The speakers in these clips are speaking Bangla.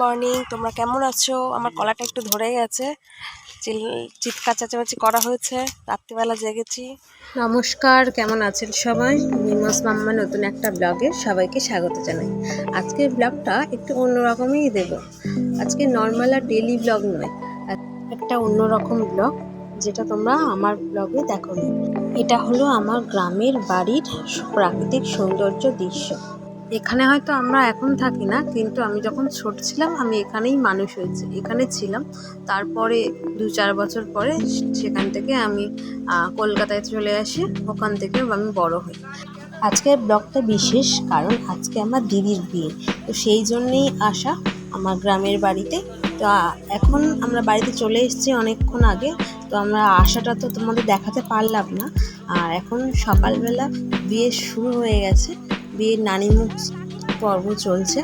মর্নিং তোমরা কেমন আছো? আমার কলাটা একটু ধরে গেছে চিৎকার চেঁচামেচি করা হয়েছে। রাত্রিবেলা জেগেছি। নমস্কার কেমন আছেন সবাই? নিমস মাম্মা নতুন একটা ব্লগে সবাইকে স্বাগত জানাই। আজকের ব্লগটা একটু অন্যরকমই দেব। আজকে নর্মাল আর ডেলি ব্লগ নয়। একটা অন্যরকম ব্লগ যেটা তোমরা আমার ব্লগে দেখো এটা হলো আমার গ্রামের বাড়ির প্রাকৃতিক সৌন্দর্য দৃশ্য। এখানে হয়তো আমরা এখন থাকি না, কিন্তু আমি যখন ছোট ছিলাম আমি এখানেই মানুষ হয়েছে, এখানে ছিলাম। তারপরে দু চার বছর পরে সেখান থেকে আমি কলকাতায় চলে আসি, ওখান থেকে আমি বড় হই। আজকের ব্লগটা বিশেষ কারণ আজকে আমার দিদির বিয়ে, তো সেই জন্যেই আসা আমার গ্রামের বাড়িতে। তো এখন আমরা বাড়িতে চলে এসেছি অনেকক্ষণ আগে, তো আমরা আসাটা তো তোমাদের দেখাতে পারলাম না। আর এখন সকালবেলা বিয়ে শুরু হয়ে গেছে। বিয়ের নানিমুখ পর্ব চলছে।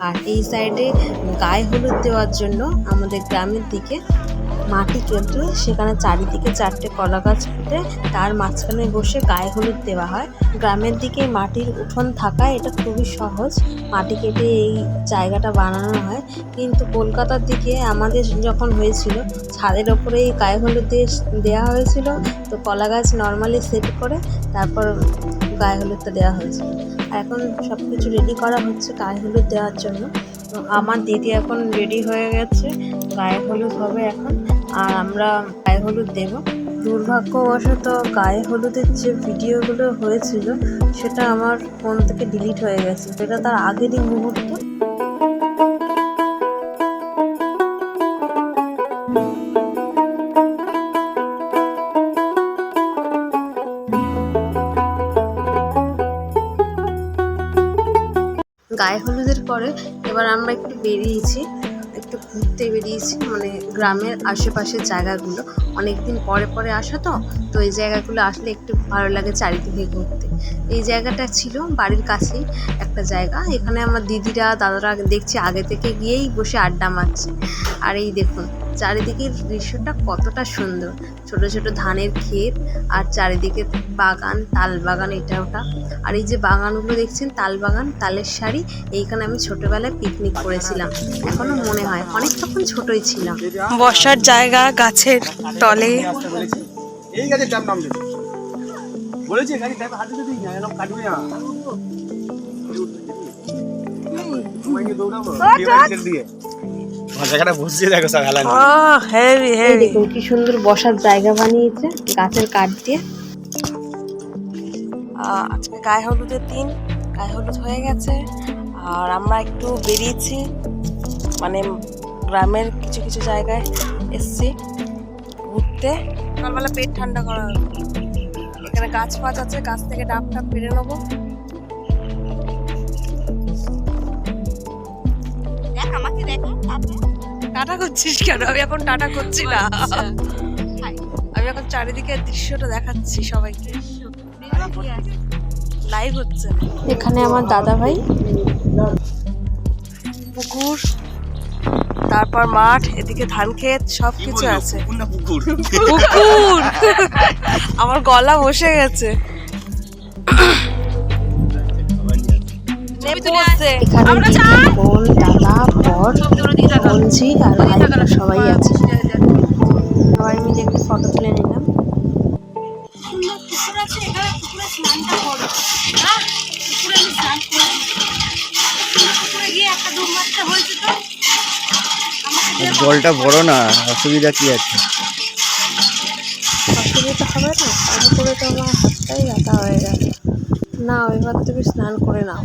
আর এই সাইডে গায়ে হলুদ দেওয়ার জন্য আমাদের গ্রামের দিকে মাটি কেটে সেখানে চারিদিকে চারটে কলা গাছ পুঁতে তার মাঝখানে বসে গায়ে হলুদ দেওয়া হয়। গ্রামের দিকে মাটির উঠোন থাকায় এটা খুবই সহজ। মাটি কেটে এই জায়গাটা বানানো হয়। কিন্তু কলকাতার দিকে আমাদের যখন হয়েছিল, ছাদের ওপরে এই গায়ে হলুদ দিয়ে দেওয়া হয়েছিল। তো কলা গাছ নর্মালি সেট করে, তারপর গায়ে হলুদটা দেওয়া হয়েছিল। এখন সব কিছু রেডি করা হচ্ছে গায়ে হলুদ দেওয়ার জন্য। আমার দিদি এখন রেডি হয়ে গেছে, গায়ে হলুদ হবে এখন, আর আমরা গায়ে হলুদ দেবো। দুর্ভাগ্যবশত গায়ে হলুদের যে ভিডিওগুলো হয়েছিল, সেটা আমার ফোন থেকে ডিলিট হয়ে গেছে। সেটা তার আগেরই মুহূর্ত গায়ে হলুদের পরে এবার আমরা একটু বেরিয়েছি, একটু ঘুরতে বেরিয়েছি মানে গ্রামের আশেপাশের জায়গাগুলো। অনেকদিন পরে পরে আসা তো তো এই জায়গাগুলো আসলে একটু ভালো লাগে চারিদিকে ঘুরতে। এই জায়গাটা ছিল বাড়ির কাছেই একটা জায়গা। এখানে আমার দিদিরা দাদারা দেখছি আগে থেকে গিয়েই বসে আড্ডা মারছে। আর এই দেখুন চারিদিকের দৃশ্যটা কতটা সুন্দর। ছোট ছোট ধানের ক্ষেত আর চারিদিকে বাগান তাল বাগান এটা ওটা। আর এই যে বাগানগুলো দেখছেন তাল বাগান তালের শাড়ি এইখানে আমি ছোটবেলায় পিকনিক করেছিলাম। এখনও মনে হয় অনেক তখন ছোটই ছিলাম। বসার জায়গা গাছের তলে। এই গাছের নাম বলেছি গাড়ি ডাব হাতে দিই না এরকম কাটবে না। কি সুন্দর বসার জায়গা বানিয়েছে গাছের কাঠ দিয়ে। আজকে গায়ে হলুদের দিন গায়ে হলুদ হয়ে গেছে। আর আমরা একটু বেরিয়েছি মানে গ্রামের কিছু কিছু জায়গায় এসছি ঘুরতে। সকালবেলা পেট ঠান্ডা করা হলো। এখানে গাছ ফাছ আছে গাছ থেকে ডাব টাব পেরে নেব। টাটা করছিস কেন? আমি এখন টাটা করছি না। আমি এখন চারিদিকে দৃশ্যটা দেখাচ্ছি সবাইকে। লাইভ হচ্ছে। এখানে আমার দাদা ভাই পুকুর। তারপর মাঠ এদিকে ধান ক্ষেত সব কিছু আছে। পুকুর আমার গলা বসে গেছে। এখানে দাদা বর বলছি আর সবাই আছে। জলটা বড় না, অসুবিধা কি আছে? অসুবিধা হবে না স্নান করে তো আমার হাতটাই ব্যথা হয়ে গেল। না এবার তুমি স্নান করে নাও।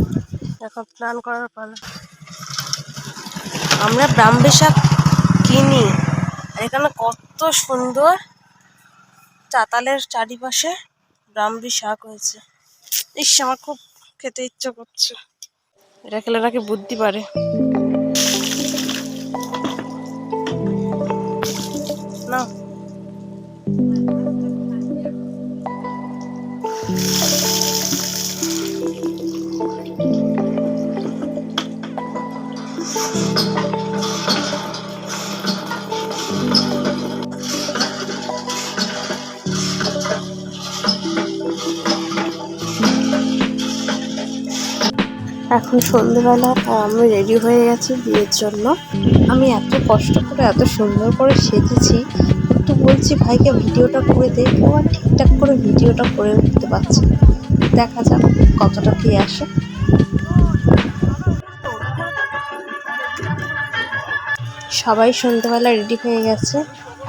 এখন স্নান করার পালা আমরা ব্রাহ্মী শাক কিনি এখানে কত সুন্দর চাতালের চারিপাশে ব্রাহ্মী শাক হয়েছে। ইস, আমার খুব খেতে ইচ্ছা করছে। এটা খেলে নাকি বুদ্ধি পারে এখন সন্ধেবেলা আর আমি রেডি হয়ে গেছি বিয়ের জন্য। আমি এত কষ্ট করে, এত সুন্দর করে সেজেছি। একটু বলছি ভাইকে ভিডিওটা করে দে ও আর ঠিকঠাক করে ভিডিওটা করে উঠতে পারছে দেখা যাক কতটা কি আসে। সবাই সন্ধ্যেবেলা রেডি হয়ে গেছে।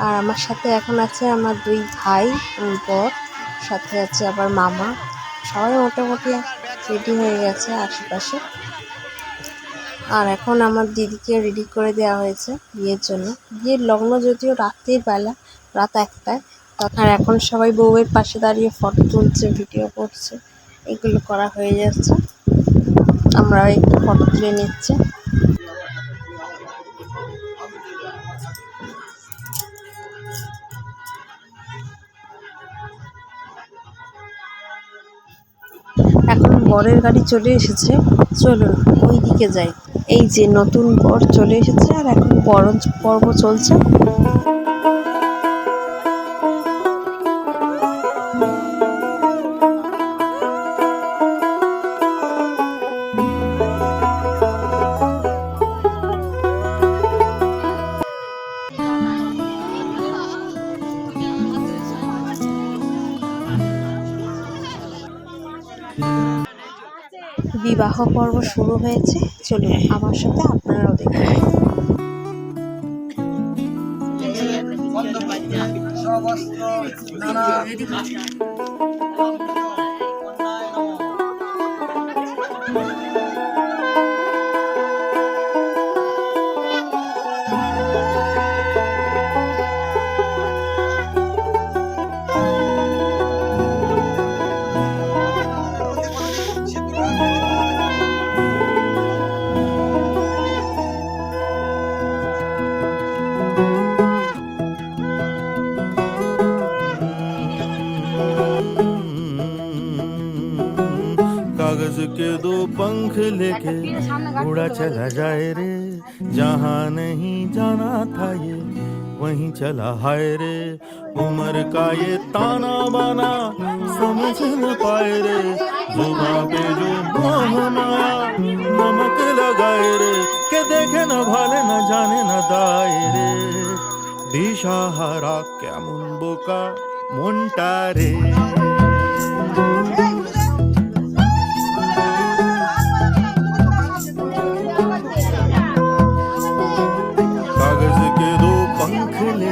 আর আমার সাথে এখন আছে আমার দুই ভাই বর, সাথে আছে আবার মামা। সবাই মোটামুটি রেডি হয়ে গেছে আশেপাশে। আর এখন আমার দিদিকে রেডি করে দেওয়া হয়েছে বিয়ের জন্য। বিয়ের লগ্ন যদিও রাতের বেলা, রাত একটায় আর এখন সবাই বউয়ের পাশে দাঁড়িয়ে ফটো তুলছে ভিডিও করছে। এগুলো করা হয়ে যাচ্ছে। আমরা একটু ফটো তুলে নিচ্ছি। বরের গাড়ি চলে এসেছে। চলুন ওই দিকে যাই। এই যে নতুন বর চলে এসেছে আর এখন বরণ পর্ব চলছে। বিবাহ পর্ব শুরু হয়েছে। চলুন আমার সাথে আপনারাও দেখুন। कागज के दो पंख लेके उड़ा चला जाए रे जहाँ नहीं जाना था ये वहीं चला हाय रे उम्र का ये ताना बाना समझ न पाए रे जुबा पे जो मोह माया नमक लगाए रे के देखे न भाले न जाने न दाए रे দিশাহারা কেমন বোকা মনটা রে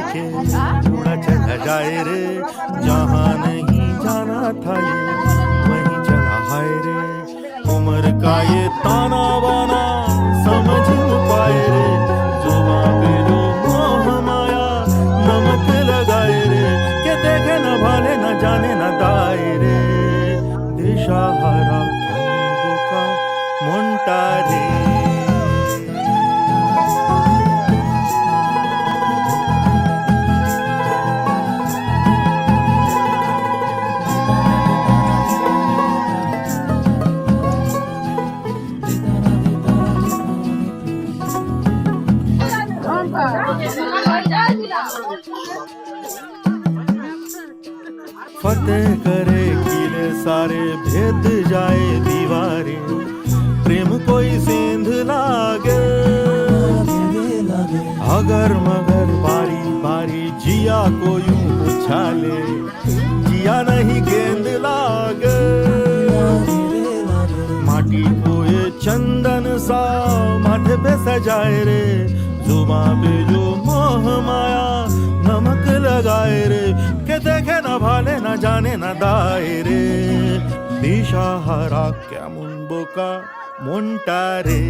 पंख लेके उड़ा चला जाए रे जहाँ नहीं जाना था ये वहीं चला हाय रे उम्र का ये ताना बाना फतेह करे किले सारे भेद जाए दीवारे। प्रेम कोई सेंध लागे। अगर मगर बारी बारी जिया को यूँ उछाले, जिया नहीं गेंद लागे। माटी को ये चंदन सा माथे पे सजाए रे जुबा पे जो मोह माया না জানে না দায় রে। দিশাহারা কেমন বোকা মনটা রে।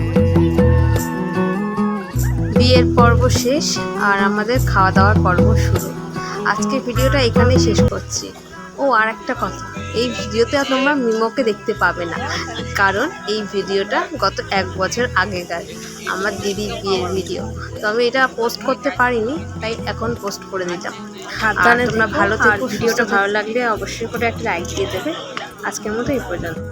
বিয়ের পর্ব শেষ আর আমাদের খাওয়া দাওয়ার পর্ব শুরু। আজকের ভিডিওটা এখানেই শেষ করছি। ও আর একটা কথা এই ভিডিওতে আর তোমরা মিমোকে দেখতে পাবে না। কারণ এই ভিডিওটা গত এক বছর আগেকার আমার দিদির বিয়ের ভিডিও। তো আমি এটা পোস্ট করতে পারিনি তাই এখন পোস্ট করে দিলাম। আর তোমরা ভালো থাকো ভিডিওটা ভালো লাগলে অবশ্যই করে একটা লাইক দিয়ে দেবে। আজকের মতো এই পর্যন্ত।